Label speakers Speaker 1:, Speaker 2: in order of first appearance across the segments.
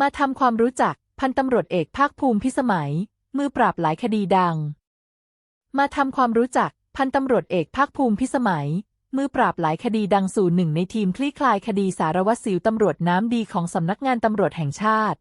Speaker 1: มาทำความรู้จักพันตำรวจเอกภาคภูมิพิสมัย มือปราบหลายคดีดัง มาทำความรู้จักพันตำรวจเอกภาคภูมิพิสมัย มือปราบหลายคดีดังสู่หนึ่งในทีมคลี่คลายคดีสารวัตรสิวตำรวจน้ำดีของสำนักงานตำรวจแห่งชาติ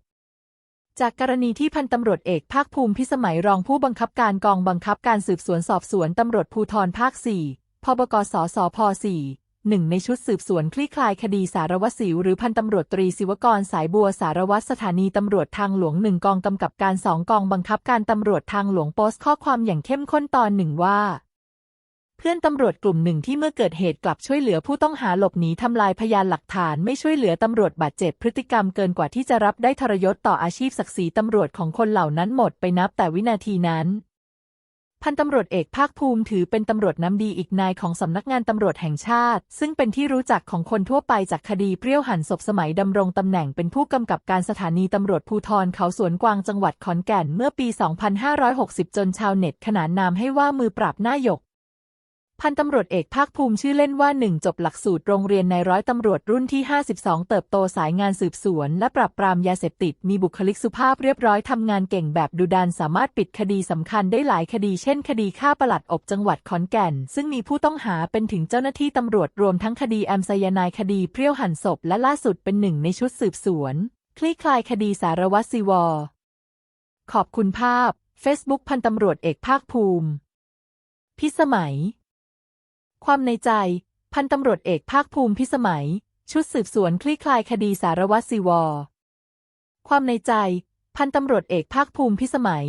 Speaker 1: จากกรณีที่พันตำรวจเอกภาคภูมิพิสมัยรองผู้บังคับการกองบังคับการสืบสวนสอบสวนตำรวจภูธรภาค 4 พบกสสพ 4 หนึ่งในชุดสืบสวนคลี่คลายคดีสารวัตรสิวหรือพันตำรวจตรีศิวกรสายบัวสารวัตรสถานีตำรวจทางหลวงหนึ่งกองกำกับการสองกองบังคับการตำรวจทางหลวงโพสต์ข้อความอย่างเข้มข้นตอนหนึ่งว่า เพื่อนตำรวจกลุ่มหนึ่งที่เมื่อเกิดเหตุกลับช่วยเหลือผู้ต้องหาหลบหนีทำลายพยานหลักฐานไม่ช่วยเหลือตำรวจบาดเจ็บพฤติกรรมเกินกว่าที่จะรับได้ทรยศต่ออาชีพศักดิ์ศรีตำรวจของคนเหล่านั้นหมดไปนับแต่วินาทีนั้น พันตำรวจเอกภาคภูมิถือเป็นตำรวจน้ำดีอีกนายของสำนักงานตำรวจแห่งชาติ ซึ่งเป็นที่รู้จักของคนทั่วไปจากคดีเปรี้ยวหันศพสมัยดำรงตำแหน่งเป็นผู้กำกับการสถานีตำรวจภูธรเขาสวนกวางจังหวัดขอนแก่นเมื่อปี 2560 จนชาวเน็ตขนานนามให้ว่ามือปราบหน้าหยก พันตำรวจเอกภาคภูมิชื่อเล่นว่าหนึ่งจบหลักสูตรโรงเรียนในร้อยตำรวจรุ่นที่ 52 เติบโตสายงานสืบสวน และปราบปรามยาเสพติด มีบุคลิกสุภาพเรียบร้อยทำงานเก่งแบบดุดันสามารถปิดคดีสำคัญได้หลายคดีเช่นคดีฆ่าปลัดอบจังหวัดขอนแก่น ซึ่งมีผู้ต้องหาเป็นถึงเจ้าหน้าที่ตำรวจรวมทั้งคดีแอมไซยานด์คดีเปรี้ยวหั่นศพ และล่าสุดเป็นหนึ่งในชุดสืบสวน คลี่คลายคดีสารวัตรซีวอร์ขอบคุณภาพ Facebook พันตำรวจเอกภาคภูมิ พิสมัย ความในใจ พันตำรวจเอกภาคภูมิพิสมัย ชุดสืบสวนคลี่คลายคดีสารวัตรซีวอความในใจ พันตำรวจเอกภาคภูมิพิสมัย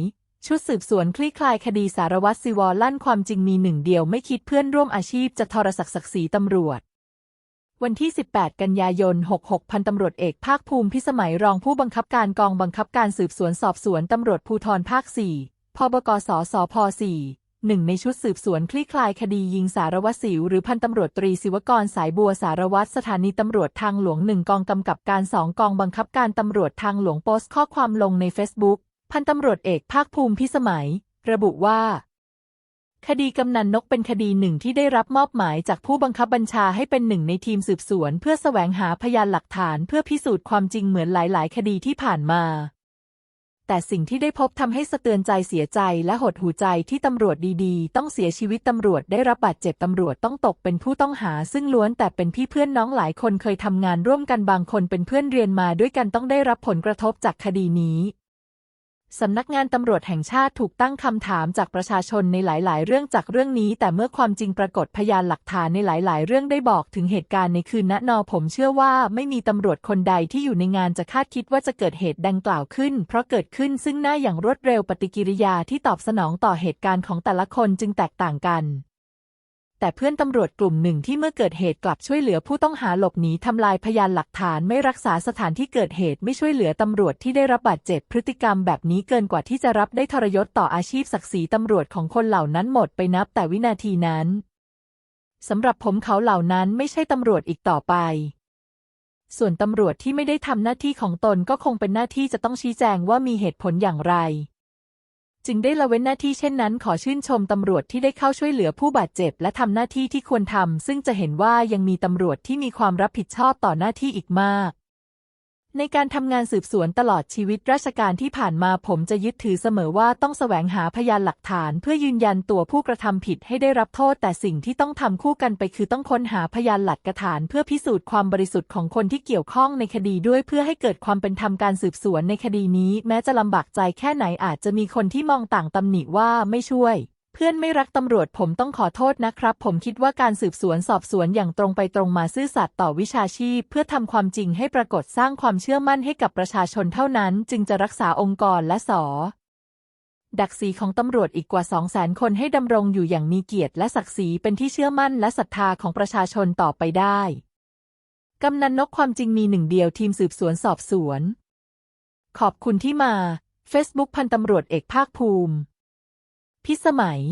Speaker 1: ชุดสืบสวนคลี่คลายคดีสารวัตรซีวอลั่นความจริงมีหนึ่งเดียวไม่คิดเพื่อนร่วมอาชีพจะทรศักดิ์ศักดิ์ศรีตำรวจวันที่ 18 กันยายน 66 พันตำรวจเอกภาคภูมิพิสมัยรองผู้บังคับการกองบังคับการสืบสวนสอบสวนตำรวจภูธรภาค 4 พบกสสพ 4 หนึ่งในชุดสืบสวนคลี่คลายคดียิงสารวัตรสิวหรือพันตำรวจตรีศิวกรสายบัวสารวัตรสถานีตำรวจทางหลวงหนึ่งกองกำกับการสองกองบังคับการตำรวจทางหลวงโพสต์ข้อความลงในเฟซบุ๊กพันตำรวจเอกภาคภูมิพิสมัย ระบุว่า คดีกำนันนกเป็นคดีหนึ่งที่ได้รับมอบหมายจากผู้บังคับบัญชาให้เป็นหนึ่งในทีมสืบสวน เพื่อแสวงหาพยานหลักฐานเพื่อพิสูจน์ความจริงเหมือนหลาย ๆ คดีที่ผ่านมา แต่สิ่งที่ได้พบทำให้สะเตือนใจเสียใจและหดหูใจที่ตำรวจดีๆ ต้องเสียชีวิตตำรวจได้รับบาดเจ็บตำรวจต้องตกเป็นผู้ต้องหา ซึ่งล้วนแต่เป็นพี่เพื่อนน้องหลายคนเคยทำงานร่วมกันบางคนเป็นเพื่อนเรียนมาด้วยกันต้องได้รับผลกระทบจากคดีนี้ สำนักงานตำรวจแห่งชาติถูกตั้งคำถามจากประชาชนในหลาย ๆ เรื่องจากเรื่องนี้ แต่เมื่อความจริงปรากฏพยานหลักฐานในหลาย ๆ เรื่องได้บอกถึงเหตุการณ์ในคืนณนอผมเชื่อว่าไม่มีตำรวจคนใดที่อยู่ในงานจะคาดคิดว่าจะเกิดเหตุดังกล่าวขึ้น เพราะเกิดขึ้นซึ่งหน้าอย่างรวดเร็วปฏิกิริยาที่ตอบสนองต่อเหตุการณ์ของแต่ละคนจึงแตกต่างกัน แต่เพื่อนตำรวจกลุ่มหนึ่งที่เมื่อเกิดเหตุกลับช่วยเหลือผู้ต้องหาหลบหนีทำลายพยานหลักฐานไม่รักษาสถานที่เกิดเหตุไม่ช่วยเหลือตำรวจที่ได้รับบาดเจ็บพฤติกรรมแบบนี้เกินกว่าที่จะรับได้ทรยศต่ออาชีพศักดิ์ศรีตำรวจของคนเหล่านั้นหมดไปนับแต่วินาทีนั้นสำหรับผมเขาเหล่านั้นไม่ใช่ตำรวจอีกต่อไป ส่วนตำรวจที่ไม่ได้ทำหน้าที่ของตนก็คงเป็นหน้าที่จะต้องชี้แจงว่ามีเหตุผลอย่างไร จึงได้ละเว้นหน้าที่เช่นนั้น ขอชื่นชมตำรวจที่ได้เข้าช่วยเหลือผู้บาดเจ็บ และทำหน้าที่ที่ควรทำซึ่งจะเห็นว่ายังมีตำรวจที่มีความรับผิดชอบต่อหน้าที่อีกมาก ในการทำงานสืบสวนตลอดชีวิตราชการที่ผ่านมาผมจะยึดถือเสมอว่าต้องแสวงหาพยานหลักฐาน เพื่อยืนยันตัวผู้กระทำผิดให้ได้รับโทษ แต่สิ่งที่ต้องทำคู่กันไปคือต้องค้นหาพยานหลักฐาน เพื่อพิสูจน์ความบริสุทธิ์ของคนที่เกี่ยวข้องในคดีด้วยเพื่อให้เกิดความเป็นธรรมการสืบสวนในคดีนี้ แม้จะลำบากใจแค่ไหนอาจจะมีคนที่มองต่างตำหนิว่าไม่ช่วย พื่อนไม่รักตำรวจผมต้องขอโทษนะครับ ผมคิดว่าการสืบสวนสอบสวนอย่างตรงไปตรงมาซื่อสัตย์ต่อวิชาชีพ เพื่อทำความจริงให้ปรากฏสร้างความเชื่อมั่นให้กับประชาชนเท่านั้น จึงจะรักษาองค์กรและสอดักสีของตำรวจอีกกว่า2 0 0 0 0 0คนให้ดำรงอยู่อย่างมีเกียรติและศักดิ์ศรีเป็นที่เชื่อมั่นและศรัทธาของประชาชนต่อไปได้ กำนันนกความจริงมีหนึ่งเดียวทีมสืบสวนสอบสวน ขอบคุณที่มา Facebook พันตำรวจเอกภาคภูมิ พิสมัย